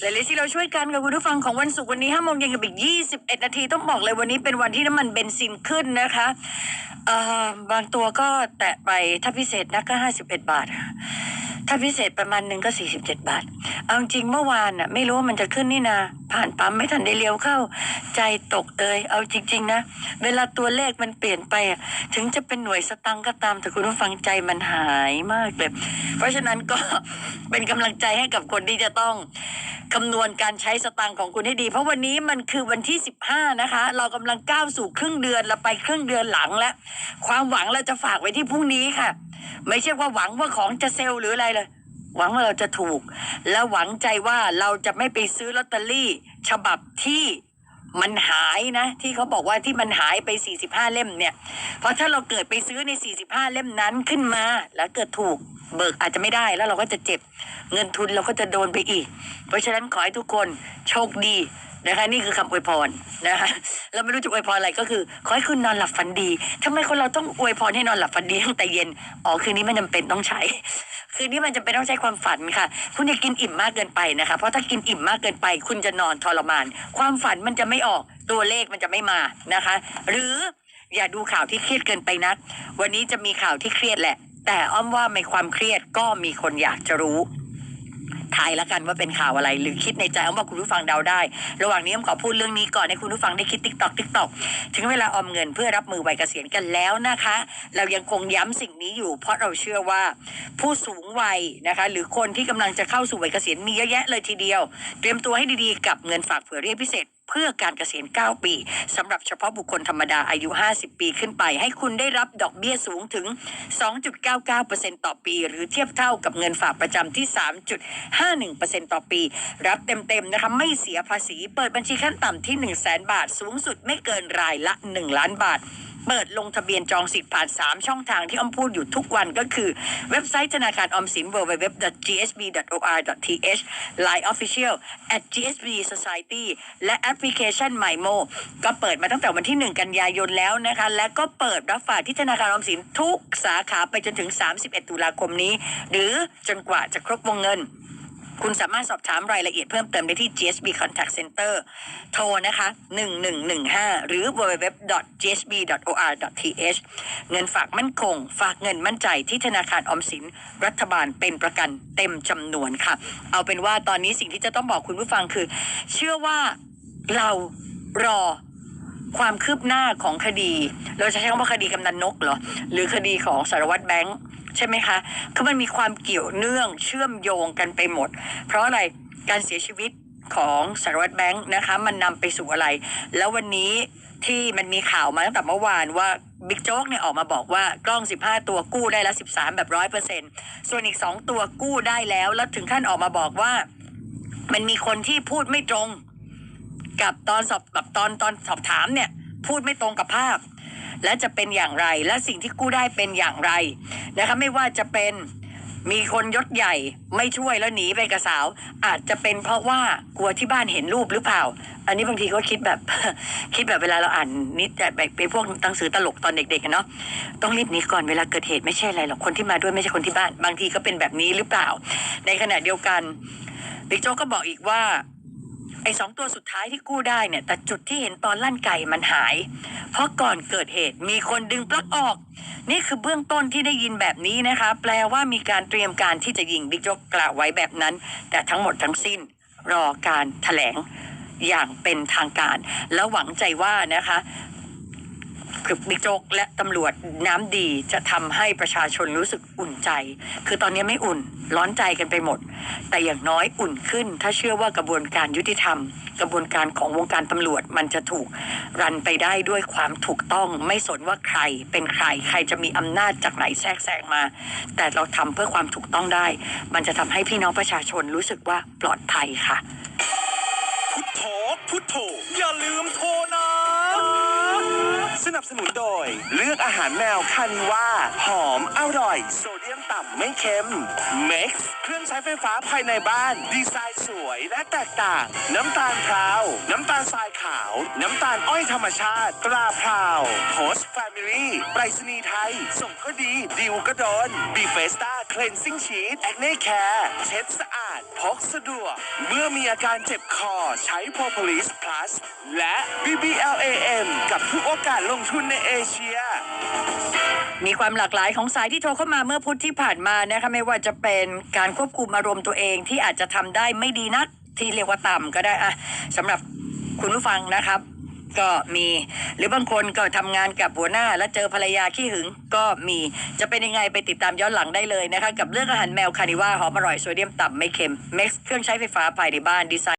หลายๆที่เราช่วยกันกับคุณผู้ฟังของวันศุกร์วันนี้5โมงเย็นกับอีก 21 นาทีต้องบอกเลยวันนี้เป็นวันที่น้ำมันเบนซินขึ้นนะคะเอ่อบางตัวก็แตะไปถ้าพิเศษนักก็ 51 บาท ถ้าพิเศษประมาณหนึ่งก็ 47 บาท เอาจริงเมื่อวานน่ะไม่รู้ว่ามันจะขึ้นนี่นาผ่านปั๊มไม่ทันได้เลี้ยวเข้า ใจตกเอยเอาจริง ๆ นะ เวลาตัวเลขมันเปลี่ยนไปอะถึงจะเป็นหน่วยสตังก็ตามแต่คุณผู้ฟังใจมันหายมากเลย เพราะฉะนั้นก็เป็นกำลังใจให้กับคนที่จะต้องคำนวณการใช้สตางค์ของคุณให้ดี เพราะวันนี้มันคือวันที่ 15 นะคะ เรากำลังก้าวสู่ครึ่งเดือนเราไปครึ่งเดือนหลังแล้ว ความหวังเราจะฝากไว้ที่พรุ่งนี้ค่ะ ไม่ใช่ว่าหวังว่าของจะเซลล์หรืออะไรเลย หวังว่าเราจะถูก และหวังใจว่าเราจะไม่ไปซื้อลอตเตอรี่ ฉบับที่มันหายนะ ที่เขาบอกว่าที่มันหายไป 45 เล่มเนี่ย เพราะถ้าเราเกิดไปซื้อใน 45 เล่มนั้นขึ้นมา แล้วเกิดถูกเบิกอาจจะไม่ได้แล้วเราก็จะเจ็บเงินทุนเราก็จะโดนไปอีก เพราะฉะนั้นขอให้ทุกคนโชคดีนะคะ นี่คือคำอวยพรนะคะ เราไม่รู้จะอวยพรอะไรก็คือ ขอให้คุณนอนหลับฝันดีทำไมคนเราต้องอวยพรให้นอนหลับฝันดีตั้งแต่เย็น อ๋อคืนนี้มันจำเป็นต้องใช้ คืนนี้มันจำเป็นต้องใช้ความฝันค่ะ คุณอย่ากินอิ่มมากเกินไปนะคะ เพราะถ้ากินอิ่มมากเกินไป คุณจะนอนทรมาน ความฝันมันจะไม่ออกตัวเลขมันจะไม่มานะคะ หรืออย่าดูข่าวที่เครียดเกินไปนัก วันนี้จะมีข่าวที่เครียดแหละ แต่อ้อมว่าในความเครียดก็มีคนอยากจะรู้ ทายแล้วกันว่าเป็นข่าวอะไร หรือคิดในใจอ้อมว่าคุณผู้ฟังเดาได้ ระหว่างนี้อ้อมขอพูดเรื่องนี้ก่อนให้คุณผู้ฟังได้คิดติ๊กตอกติ๊กตอกถึงเวลาออมเงินเพื่อรับมือวัยเกษียณกันแล้วนะคะ เรายังคงย้ำสิ่งนี้อยู่ เพราะเราเชื่อว่าผู้สูงวัยนะคะ หรือคนที่กำลังจะเข้าสู่วัยเกษียณมีเยอะแยะเลยทีเดียว เตรียมตัวให้ดีๆ กับเงินฝากเผื่อเรียกพิเศษ เพื่อการเกษียณ 9 ปีสำหรับเฉพาะบุคคลธรรมดาอายุ 50 ปีขึ้นไป ให้คุณได้รับดอกเบี้ยสูงถึง 2.99%ต่อปี หรือเทียบเท่ากับเงินฝากประจำที่ 3.51%ต่อปี รับเต็มๆนะคะไม่เสียภาษี เปิดบัญชีขั้นต่ำที่ 1 0 0 0 0 0บาท สูงสุดไม่เกินรายละ 1 ล้านบาท เปิดลงทะเบียนจองสิทธิ์ผ่าน 3 ช่องทางที่อ้อมพูดอยู่ทุกวันก็คือ เว็บไซต์ธนาคารออมสิน www.gsb.or.th Line Official at gsb society และแอปพลิเคชัน MyMo ก็เปิดมาตั้งแต่วันที่ 1 กันยายนแล้วนะคะ และก็เปิดรับฝากที่ธนาคารออมสินทุกสาขาไปจนถึง 31 ตุลาคมนี้ หรือจนกว่าจะครบวงเงิน คุณสามารถสอบถามรายละเอียดเพิ่มเติมได้ที่ GSB Contact Center โทรนะคะ 1115 หรือ www.gsb.or.th เงินฝากมั่นคง ฝากเงินมั่นใจที่ธนาคารออมสิน รัฐบาลเป็นประกันเต็มจำนวนค่ะ เอาเป็นว่าตอนนี้สิ่งที่จะต้องบอกคุณผู้ฟังคือ เชื่อว่าเรารอความคืบหน้าของคดี เราจะใช้คำว่าคดีกำนันนกเหรอ หรือคดีของสารวัตรแบงค์ ใช่ไหมคะ คือมันมีความเกี่ยวเนื่องเชื่อมโยงกันไปหมด เพราะอะไรการเสียชีวิตของสารวัตรแบงค์นะคะมันนำไปสู่อะไร แล้ววันนี้ที่มันมีข่าวมาตั้งแต่เมื่อวานว่าบิ๊กโจ๊กเนี่ยออกมาบอกว่ากล้อง 15 ตัวกู้ได้แล้ว13 แบบร้อยเปอร์เซ็นส่วนอีก 2 ตัวกู้ได้แล้ว แล้วถึงขั้นออกมาบอกว่า มันมีคนที่พูดไม่ตรง กับตอนสอบกับตอนตอนสอบถามเนี่ย พูดไม่ตรงกับภาพ และจะเป็นอย่างไร และสิ่งที่กู้ได้เป็นอย่างไรนะคะไม่ว่าจะเป็นมีคนยศใหญ่ไม่ช่วยแล้วหนีไปกับสาว อาจจะเป็นเพราะว่ากลัวที่บ้านเห็นรูปหรือเปล่า อันนี้บางทีก็คิดแบบ คิดแบบเวลาเราอ่านนิดแบบเป็นพวกหนังสือตลกตอนเด็กๆเนาะต้องรีบหนีก่อนเวลาเกิดเหตุไม่ใช่อะไรหรอกคนที่มาด้วยไม่ใช่คนที่บ้าน บางทีก็เป็นแบบนี้หรือเปล่า ในขณะเดียวกันบิ๊กโจ๊กก็บอกอีกว่า ไอ้สองตัวสุดท้ายที่กู้ได้เนี่ย แต่จุดที่เห็นตอนลั่นไก่มันหาย เพราะก่อนเกิดเหตุมีคนดึงปลั๊กออก นี่คือเบื้องต้นที่ได้ยินแบบนี้นะคะ แปลว่ามีการเตรียมการที่จะยิงบิ๊กโจ๊กกล่าวไว้แบบนั้น แต่ทั้งหมดทั้งสิ้นรอการแถลงอย่างเป็นทางการ แล้วหวังใจว่านะคะ คือบิ๊กโจ๊กและตำรวจน้ำดีจะทำให้ประชาชนรู้สึกอุ่นใจ คือตอนนี้ไม่อุ่นร้อนใจกันไปหมด แต่อย่างน้อยอุ่นขึ้น ถ้าเชื่อว่ากระบวนการยุติธรรม กระบวนการของวงการตำรวจมันจะถูกรันไปได้ด้วยความถูกต้องไม่สนว่าใครเป็นใครใครจะมีอำนาจจากไหนแทรกแซงมา แต่เราทำเพื่อความถูกต้องได้ มันจะทำให้พี่น้องประชาชนรู้สึกว่าปลอดภัยค่ะ พุทโธพุทโธอย่าลืมโทรนะ สนับสนุนโดย เลือกอาหารแมวคานิว่า หอมอร่อย โซเดียมต่ำไม่เค็ม Max เครื่องใช้ไฟฟ้าภายในบ้าน ดีไซน์สวยและแตกต่าง น้ำตาลพราว น้ำตาลทรายขาว น้ำตาลอ้อยธรรมชาติตราพราว Host Family ไปรษณีย์ไทย ส่งก็ดีดิวก็โดน b ีเฟสตา เคลนซิ่งชีตแอคเน่แคร์เช็ดสะอาดพกสะดวก เมื่อมีอาการเจ็บคอใช้ Propolis Plus และ BBLAM กับทุกโอกาสลงทุนในเอเชียมีความหลากหลายของสายที่โทรเข้ามาเมื่อพุธที่ผ่านมานะคะไม่ว่าจะเป็นการควบคุมอารมณ์ตัวเองที่อาจจะทำได้ไม่ดีนักที่เรียกว่าต่ำก็ได้อะสำหรับคุณผู้ฟังนะครับ ก็มี หรือบางคนก็ทำงานกับหัวหน้า แล้วเจอภรรยาขี้หึงก็มีจะเป็นยังไงไปติดตามย้อนหลังได้เลยนะคะ กับเรื่องอาหารแมวคานิว่าหอมอร่อยโซเดียมต่ำไม่เค็มเม็กซ์เครื่องใช้ไฟฟ้าภายในบ้านดีไซน์